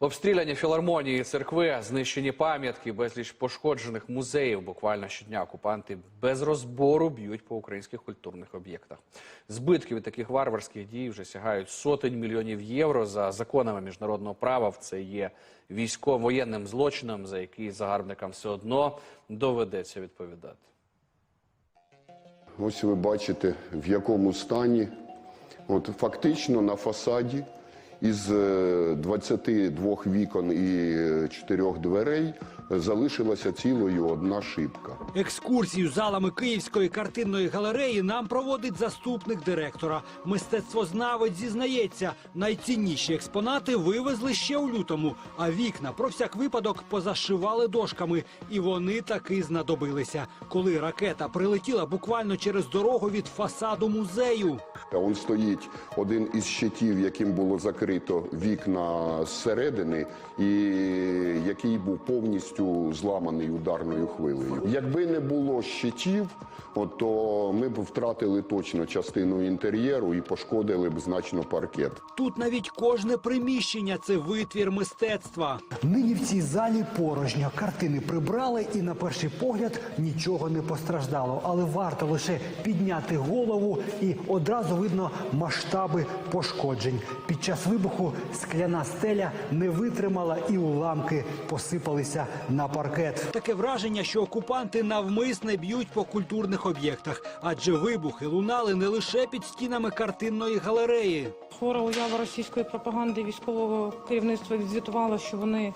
Обстріляні філармонії, церкви, знищені пам'ятки, безліч пошкоджених музеїв. Буквально щодня окупанти без розбору б'ють по українських культурних об'єктах. Збитки від таких варварських дій вже сягають сотень мільйонів євро. За законами міжнародного права це є військово-воєнним злочином, за який загарбникам все одно доведеться відповідати. Ось ви бачите, в якому стані. От фактично на фасаді із е, 22 вікон і 4 дверей залишилася цілою одна шибка. Екскурсію залами Київської картинної галереї нам проводить заступник директора. Мистецтвознавець зізнається, найцінніші експонати вивезли ще у лютому, а вікна про всяк випадок позашивали дошками, і вони таки знадобилися. Коли ракета прилетіла буквально через дорогу від фасаду музею. А он стоїть один із щитів, яким було закрито вікна зсередини, і який був повністю зламаний ударною хвилею. Якби не було щитів, от, то ми б втратили точно частину інтер'єру і пошкодили б значно паркет. Тут навіть кожне приміщення це витвір мистецтва. Нині в цій залі порожньо. Картини прибрали, і на перший погляд нічого не постраждало. Але варто лише підняти голову, і одразу видно масштаби пошкоджень. Під час вибуху скляна стеля не витримала, і уламки посипалися на паркет. Таке враження, що окупанти навмисне б'ють по культурних об'єктах, адже вибухи лунали не лише під стінами картинної галереї. Хвора уява російської пропаганди військового керівництва відзвітувала, що вони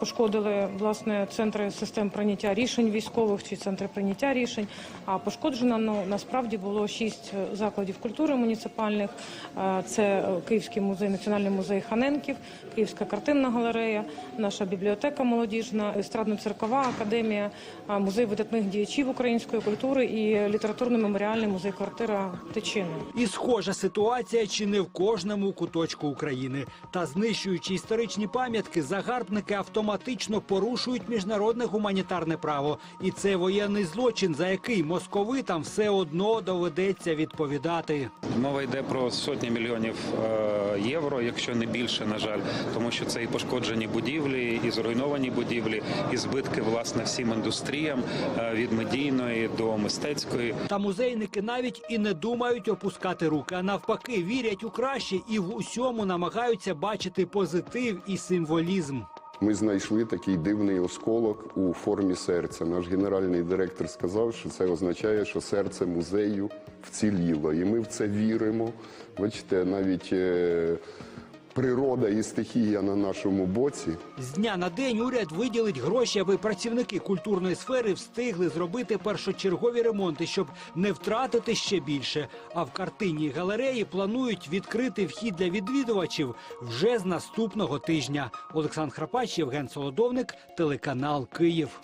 пошкодили власне центри систем прийняття рішень військових чи центри прийняття рішень. А пошкоджено ну, насправді було шість е, закладів культури муніципальних. Е, це е, Київський музей, Національний музей Ханенків, Київська картинна галерея, наша бібліотека молодіжна, естрадно-циркова академія, е, музей видатних діячів української культури і літературно-меморіальний музей квартира Тичини. І схожа ситуація чи не в кожному куточку України. Та знищуючи історичні пам'ятки, загарбники автоматично порушують міжнародне гуманітарне право. І це воєнний злочин, за який московитам все одно доведеться відповідати. Мова йде про сотні мільйонів е, євро, якщо не більше, на жаль, тому що це і пошкоджені будівлі, і зруйновані будівлі, і збитки власне всім індустріям е, від медійної до мистецької. Та музейники навіть і не думають опускати руки, а навпаки, вірять у краще і в усьому намагаються бачити позитив і символізм. Ми знайшли такий дивний осколок у формі серця. Наш генеральний директор сказав, що це означає, що серце музею вціліло. І ми в це віримо. Бачите, навіть е, природа і стихія на нашому боці. З дня на день уряд виділить гроші, аби працівники культурної сфери встигли зробити першочергові ремонти, щоб не втратити ще більше. А в картинній галереї планують відкрити вхід для відвідувачів вже з наступного тижня. Олександр Храпач, Євген Солодовник, телеканал Київ.